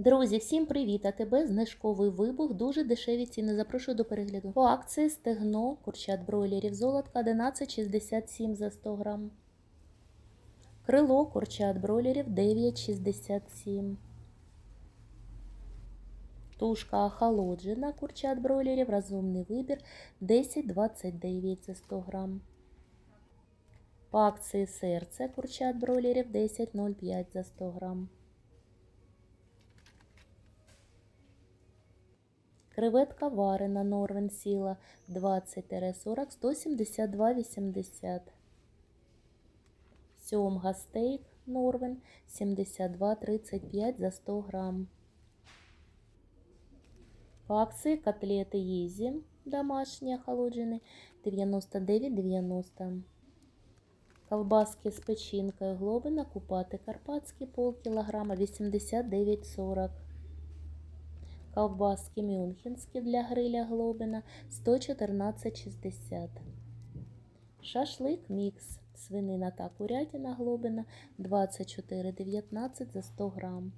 Друзі, всім привіт! А тебе знижковий вибух, дуже дешеві ціни. Запрошую до перегляду. По акції стегно, курчат бройлерів, золотка 11,67 за 100 грам. Крило курчат бройлерів 9,67. Тушка охолоджена курчат бройлерів, розумний вибір 10,29 за 100 грам. По акції серце курчат бройлерів 10,05 за 100 грам. Креветка варена Норвен сіла 20-40 172,80. Сьомга стейк Норвен 72,35 за 100 грам. Акції котлети Єзі домашні охолоджені 99,90. Колбаски з печінкою Глобина купати карпатські полкілограма 89,40. Ковбаски мюнхенські для гриля Глобина 114,60. Шашлик мікс. Свинина та курятина Глобина 24,19 за 100 грам.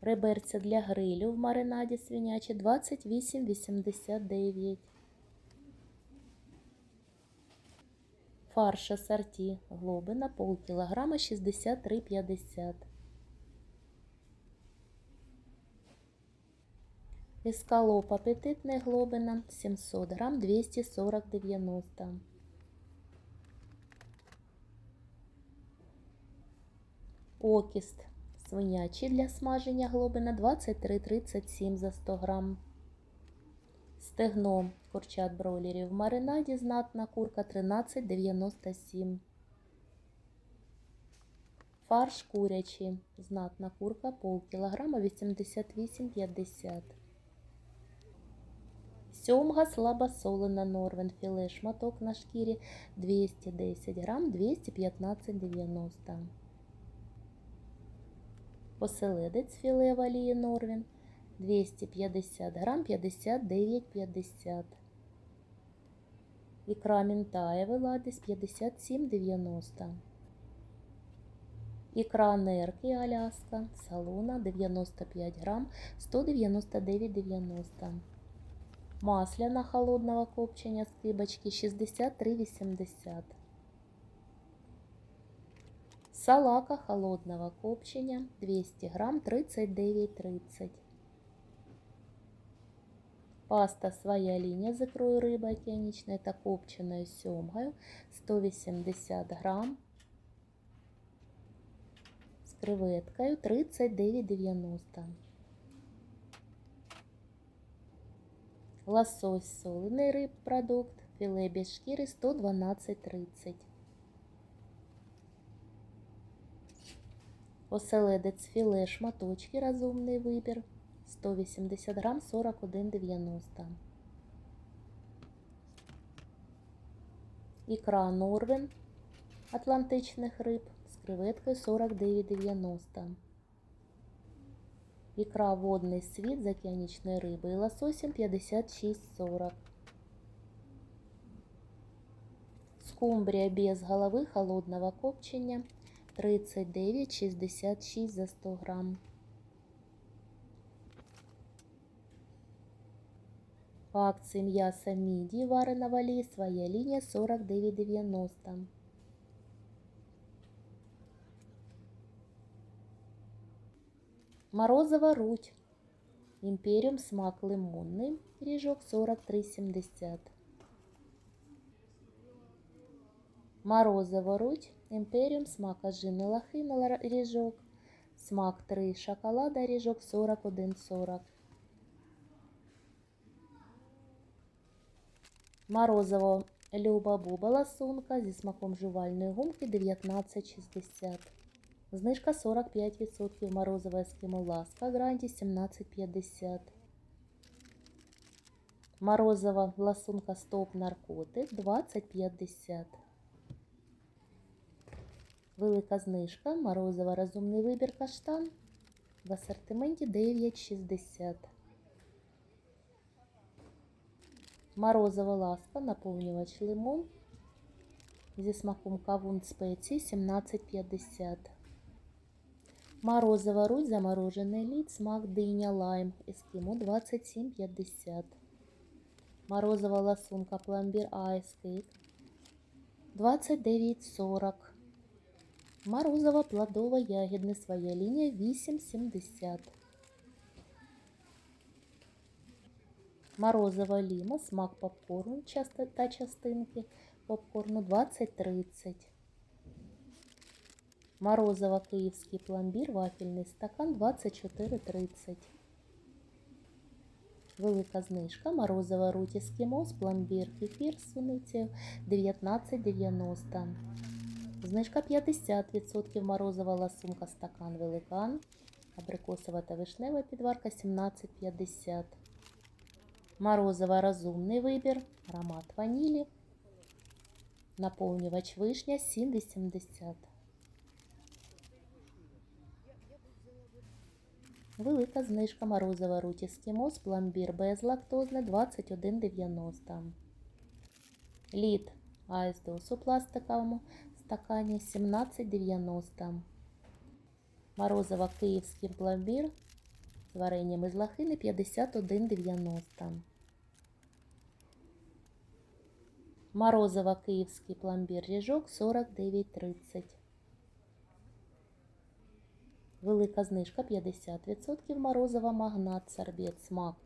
Реберця для грилю в маринаді свинячі 28,89. Фарш асорті Глобина полкілограма 63,50. Эскалоп апетитный Глобина 700 грамм 240,90. Окіст свинячий для смаження Глобина 23,37 за 100 грам. Стегно курчат бройлерів в маринаді знатна курка 13,97. Фарш курячий, знатна курка полкілограма 88,50. Сьомга слабосолена Норвен філе шматок на шкірі 210 грам 215,90. Оселедець філе в олії Норвен 250 грам 59,50. Ікра мінтаєвий ладис 57,90. Ікра нерки Аляска салуна 95 грам 199,90. Масляна холодного копчення з кибочки 63,80. Салака холодного копчення 200 грам 39,30. Паста своя линия з икрою рыба океанічної та копченою сьомгою 180 грам. З креветкою 39,90. Лосось солений риб продукт, філе без шкіри 112,30. Оселедець філе шматочки розумний вибір 180 грам 41,90. Ікра Норвен атлантичних риб з креветкою 49,90. Ікра водний світ з океанічної риби і лососем 56,40. Скумбрія без голови холодного копчення 39,66 за 100 грам. По акції м'ясо міді варена в олії своя лінія 49,90. Морозова руть. Империум смак лимонный. Ріжок 43,70. Морозова руть. Империум смак ожини лохина ріжок. Смак 3 шоколада ріжок 41,40. Морозова Люба Буба ласунка зі смаком жувальної гумки 19,60. Знижка 45%. Морозова ескимо ласка гранді 17,50. Морозова ласунка стоп наркотик 20,50. Велика знижка. Морозова розумний вибір каштан в асортименті 9,60. Морозова ласка, наповнювач лимон зі смаком кавун спеції 17,50. Морозова Русь, заморожений лід, смак диня, лайм, ескімо 27,50. Морозова ласунка, пломбір, айскейк 29,40. Морозова плодова ягідне, своя лінія 8,70. Морозова ліма, смак попкорну та частинки попкорну 20,30. Морозова київський пломбір, вафельний стакан 24,30. Велика знижка. Морозова руть ескімос, пломбір, кефір з суницею 19,90. Знижка 50%. Морозова ласунка, стакан великан. Абрикосова та вишнева підварка 17,50. Морозова розумний вибір. Аромат ванілі. Наповнювач вишня 7,80. Велика знижка морозова руть ескімос, пломбір безлактозне 21,90. Лід айсдос у пластиковому стакані 17,90. Морозова київський пломбір з варенням із лохини 51,90. Морозова київський пломбір ріжок 49,30. Велика знижка 50%. Морозова магнат, сорбет, смак,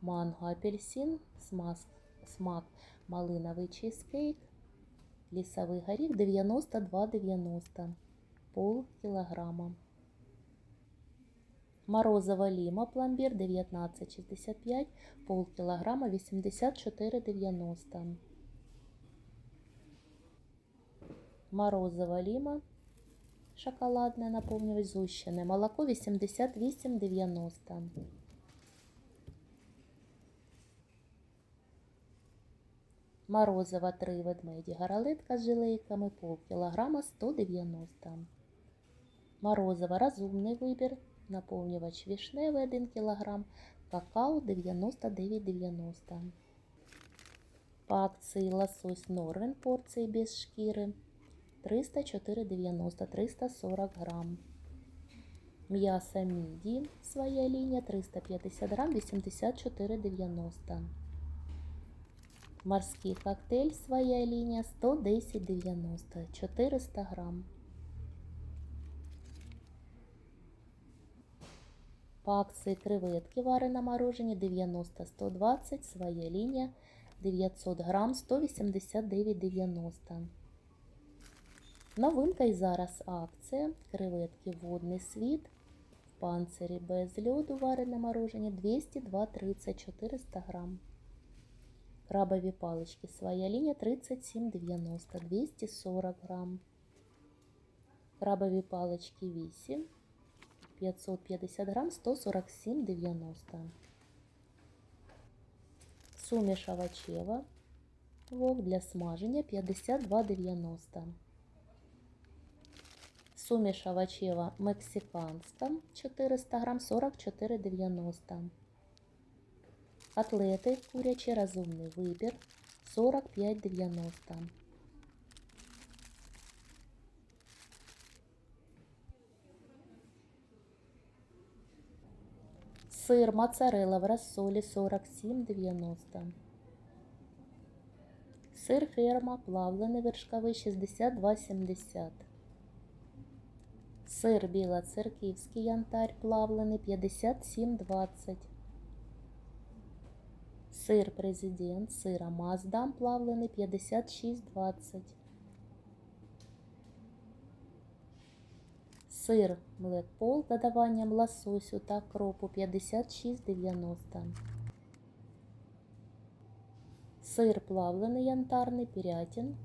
манго, апельсин, смак, смак малиновий чизкейк, лісовий горіх 92,90, пол кілограма. Морозова ліма, пломбір 19,65, пол кілограма 84,90. Морозова ліма шоколадне наповнювач зущене. Молоко 88,90. Морозова 3 ведмеді. Гаралетка з жилейками пол кілограма 190. Морозова розумний вибір. Наповнювач вішневий 1 кг. Какао 99,90. По акції лосось Норвен порції без шкіри 304,90 340 грам. М'ясо міді, своя лінія 350 грам 84,90. Морський коктейль, своя лінія 110,90 400 грам. По акції креветки варена морожені 90-120, своя лінія 900 грам 189,90. Новинка і зараз акція. Креветки водний світ. В панцирі без льоду варене морожені 202,30 400 грам. Крабові палички своя лінія 37,90 240 грам. Крабові палички 8 550 грам 147,90. Суміш овочева. Вов для смаження 52,90. Суміш овочева мексиканська 400 грам 44,90. Котлети курячі розумний вибір 45,90. Сир моцарелла в розсолі 47,90. Сир ферма плавлений вершковий 62,70. Сир білоцерківський янтарь плавлений 57,20. Сир президент, сира Маздам плавлений 56,20. Сир Блекпол з додаванням лососю та кропу 56,90. Сир плавлений янтарний Пірятін.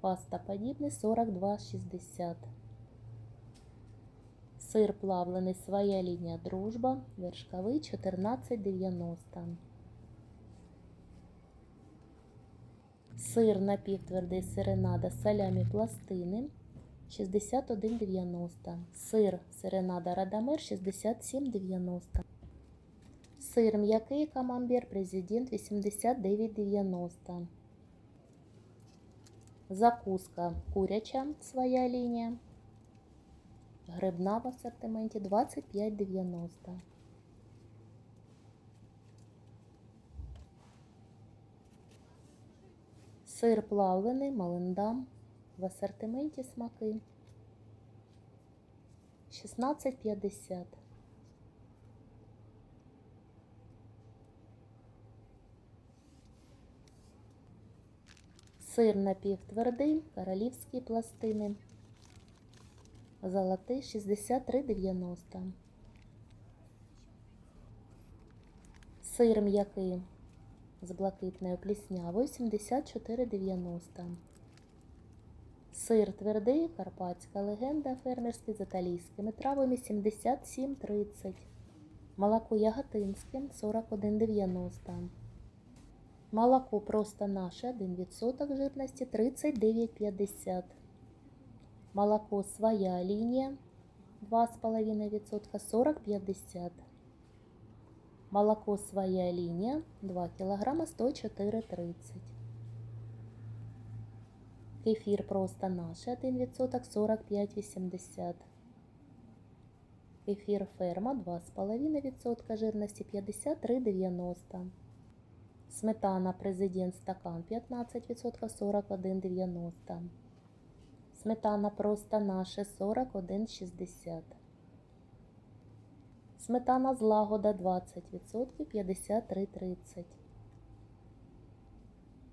Паста подібний 42,60. Сир плавлений своя лінія дружба. Вершковий 14,90. Сир напівтвердий сиренада салямі пластини 61,90. Сир сиренада Радамер 67,90. Сир м'який камамбер президент 89,90. Закуска куряча своя лінія Грибна в асортименті 25,90. Сир плавлений, малиндам. В асортименті смаки 16,50. Сир напівтвердий, королівські пластини. Золотий 63,90. Сир м'який з блакитною пліснявою 74,90. Сир твердий, карпатська легенда фермерський з італійськими травами 77,30. Молоко яготинське 41,90. Молоко просто наше 1% жирності 39,50. Молоко своя лінія 2,5% 40,50. Молоко своя лінія 2 кг 104,30. Кефір просто наше 1% 45,80. Кефір ферма 2,5% жирності 53,90. Сметана президент стакан 15% 41,90. Сметана просто наше 41,60. Сметана злагода 20% 53,30.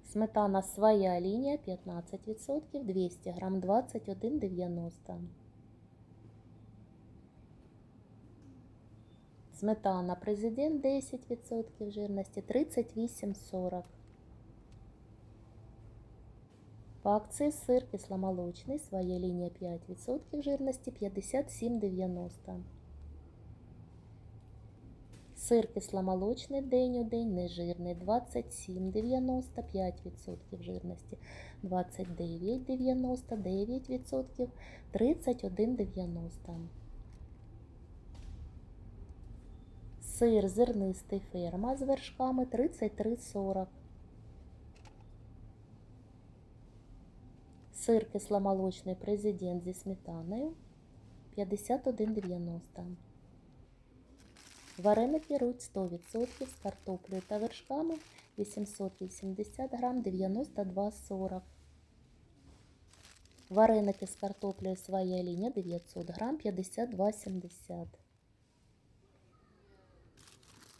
Сметана своя лінія 15% 200 грам 21,90. Сметана президент 10% жирності 38,40. По акції сир кисломолочний, своя лінія 5% жирності 57,90. Сир кисломолочний день у день, нежирний 27,90, 5% жирності 29,90, 9%, 31,90. Сир зернистий ферма з вершками 33,40. Сир кисломолочний президент зі сметаною 51,90. Вареники руть 100% з картоплею та вершками 880 грам 92,40. Вареники з картоплею своя лінія 900 грам 52,70.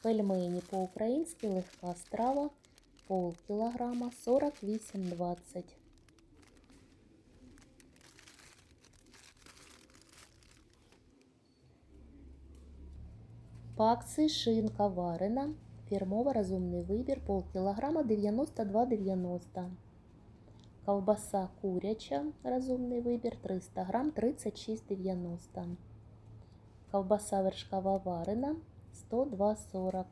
Пельмені по-українськи легка страва пол кілограма 48,20. По шинка варена, фірмова розумний вибір, полкілограма 92,90. Ковбаса куряча, розумний вибір 300 грам 36,90. Ковбаса вершкова варена 102,40.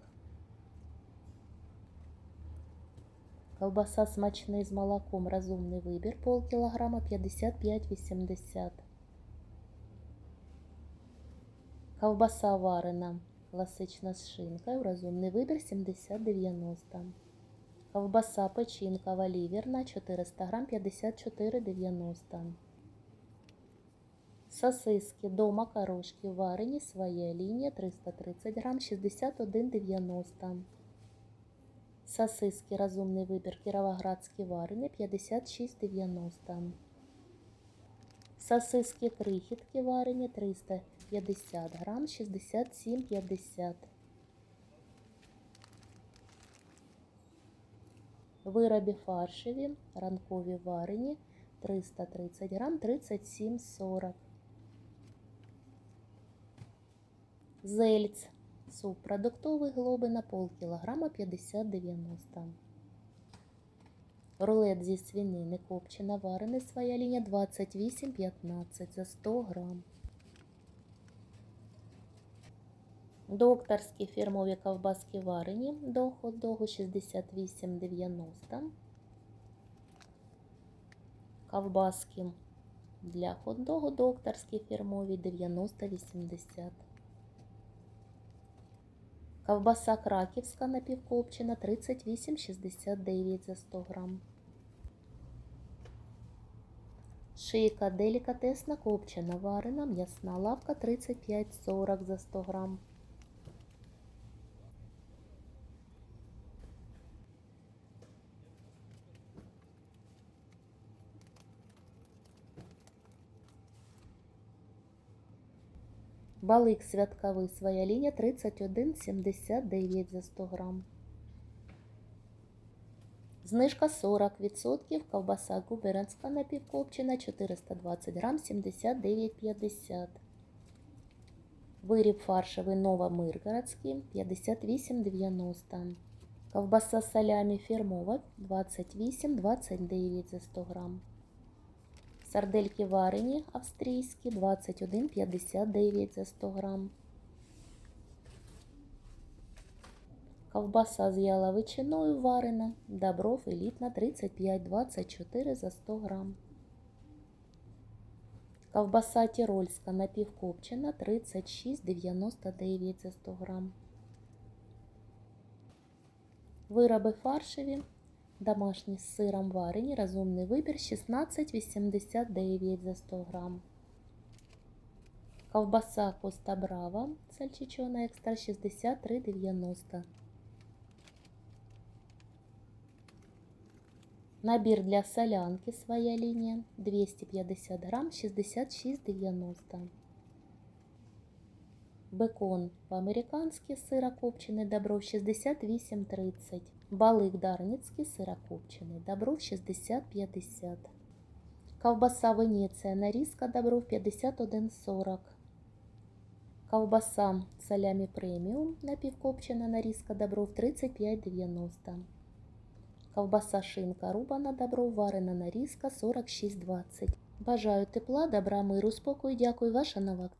Ковбаса смачний з молоком, розумний вибір, полкілограма 55,80. Ковбаса варена класична з шинкою, розумний вибір 70,90. Ковбаса печінкова ліверна 400 грам 54,90. Сосиски до макарошки варені, своя лінія 330 грам 61,90. Сосиски розумний вибір кіровоградські варені 56,90. Сосиски крихітки варені 350 грам 67,50. Вироби фаршеві, ранкові варені 330 грам 37,40. Зельц. Суп продуктовий глобина полкілограма 50,90. Рулет зі свинини копчена варений своя лінія 28,15 за 100 грам. Докторські фірмові ковбаски варені до хот-догу 68,90. Ковбаски для хот-догу докторські фірмові 90,80. Ковбаса краківська напівкопчена 38,69 за 100 грам. Шийка делікатесна, копчена, варена, м'ясна лавка 35-40 за 100 грам. Балик святковий, своя лінія 31,79 за 100 грам. Знижка 40%, ковбаса губернська напівкопчена 420 грам 79,50. Виріб фаршевий Новомиргородський 58,90. Ковбаса салямі фірмова 28,29 за 100 грам. Сардельки варені австрійські 21,59 за 100 грам. Ковбаса з яловичиною варена, Добров елітна 35,24 за 100 грам. Ковбаса тірольська напівкопчена 36,99 за 100 грам. Вироби фаршеві, домашні з сиром варені, розумний вибір 16,89 за 100 грам. Ковбаса Коста Брава, сальчичона екстра 63,90. Набір для солянки своя лінія 250 грам 66,90. Бекон по-американськи сирокопчений Добров 68,30. Балик дарницький сирокопчений Добров 60,50. Ковбаса Венеція нарізка Добров 51,40. Ковбаса салямі преміум напівкопчена нарізка Добров 35,90. Ковбаса шинка рубана добро варена нарізка 46,20. Бажаю тепла, добра, миру, спокою. Дякую. Ваша нова.